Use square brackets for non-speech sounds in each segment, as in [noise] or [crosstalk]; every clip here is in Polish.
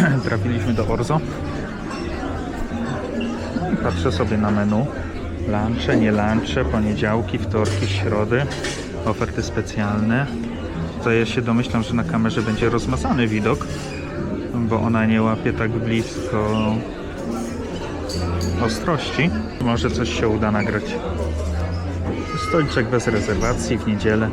[clears throat] Trafiliśmy do Orzo. No i Patrzę sobie na menu. Lunche, nie lunche, poniedziałki, wtorki, środy. Oferty specjalne. To ja się domyślam, że na kamerze będzie rozmazany widok, bo ona nie łapie tak blisko ostrości. Może coś się uda nagrać. Stoliczek bez rezerwacji w niedzielę.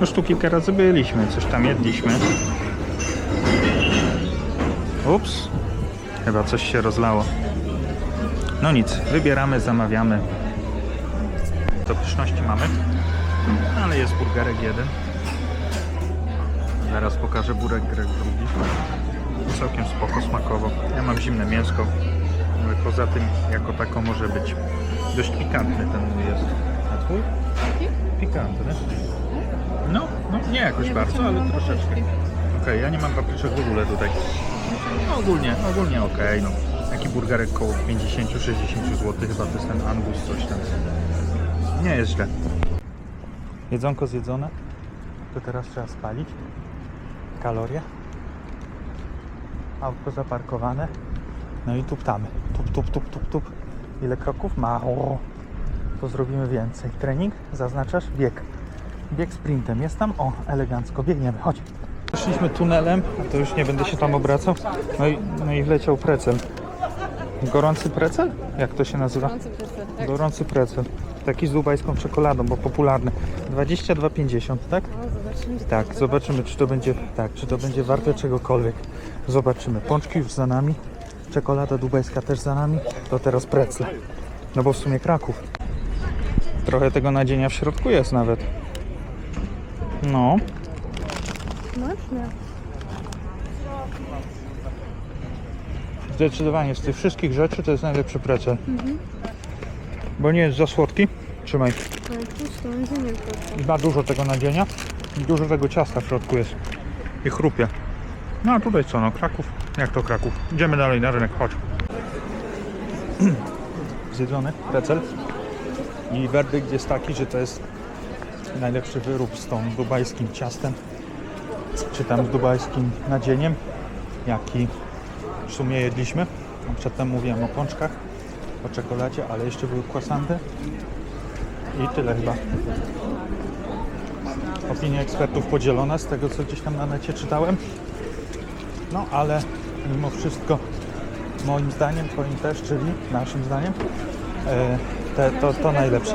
Już tu kilka razy byliśmy, coś tam jedliśmy. Ups, chyba coś się rozlało. No nic, wybieramy, zamawiamy. To pyszności mamy, ale jest burgerek jeden. Zaraz pokażę burgerek drugi. Całkiem spoko, smakowo. Ja mam zimne mięsko, ale poza tym jako tako może być dość pikantny ten mój jest. A twój? Pikantny. No, no nie jakoś bardzo, ale troszeczkę. Okej, ja nie mam papryczek w ogóle tutaj. No, ogólnie, ogólnie okej, no. Taki burgerek koło 50-60 zł, chyba to jest ten Angus, coś tam. Nie jest źle. Jedzonko zjedzone, to teraz trzeba spalić. Kalorie. Autko zaparkowane. No i tuptamy. Tup, tup, tup, tup, tup. Ile kroków? Mało. To zrobimy więcej. Trening? Zaznaczasz? Bieg. Bieg sprintem. Jest tam? O, elegancko. Biegniemy. Chodź. Szliśmy tunelem, to już nie będę się tam obracał. No i, no i wleciał precel. Gorący precel? Jak to się nazywa? Gorący precel, tak. Gorący precel. Taki z dubajską czekoladą, bo popularny. 22,50, tak? No, zobaczymy. czy Tak, to zobaczymy czy to będzie tak, czy to będzie warte czegokolwiek. Zobaczymy. Pączki już za nami, czekolada dubajska też za nami, to teraz precle. No bo w sumie Kraków. Trochę tego nadzienia w środku jest nawet. No, Smaczne. zdecydowanie z tych wszystkich rzeczy to jest najlepszy precel. Bo nie jest za słodki. Trzymaj. Ale pusto, proszę. I ma dużo tego nadzienia. I dużo tego ciasta w środku jest. I chrupie. No a tutaj co no, Kraków? Jak to Kraków? Idziemy dalej na rynek, chodź. [clears throat] Zjedzony precel. I werdykt jest taki, że to jest najlepszy wyrób z tą dubajskim ciastem, czy tam z dubajskim nadzieniem, jaki w sumie jedliśmy. Przedtem mówiłem o pączkach, o czekoladzie, ale jeszcze były croissanty. I tyle chyba. Opinie ekspertów podzielone z tego, co gdzieś tam na necie czytałem. No ale mimo wszystko, moim zdaniem, twoim też, czyli naszym zdaniem, e, te, to, to najlepsze.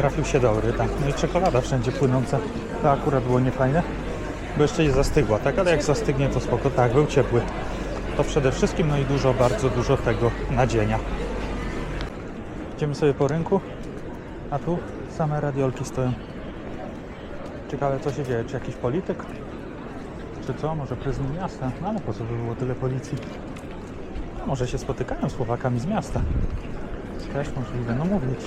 Trafił się dobry, tak. No i czekolada wszędzie płynąca. To akurat było niefajne, bo jeszcze nie zastygła, tak? Ale jak zastygnie, to spoko. Tak, był ciepły. To przede wszystkim, no i dużo, bardzo dużo tego nadzienia. Idziemy sobie po rynku, a tu same radiolki stoją. Ciekawe co się dzieje, czy jakiś polityk? Czy co? Może prezydent miasta? No ale po co by było tyle policji? No, może się spotykają z Słowakami z miasta. Też możliwe, no mówić.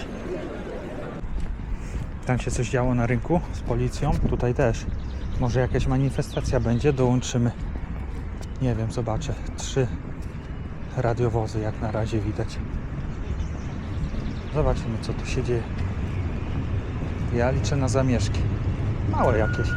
Tam się coś działo na rynku z policją, tutaj też. Może jakaś manifestacja będzie, dołączymy. Nie wiem, zobaczę. Trzy radiowozy jak na razie widać. Zobaczymy co tu się dzieje. Ja liczę na zamieszki. Małe jakieś.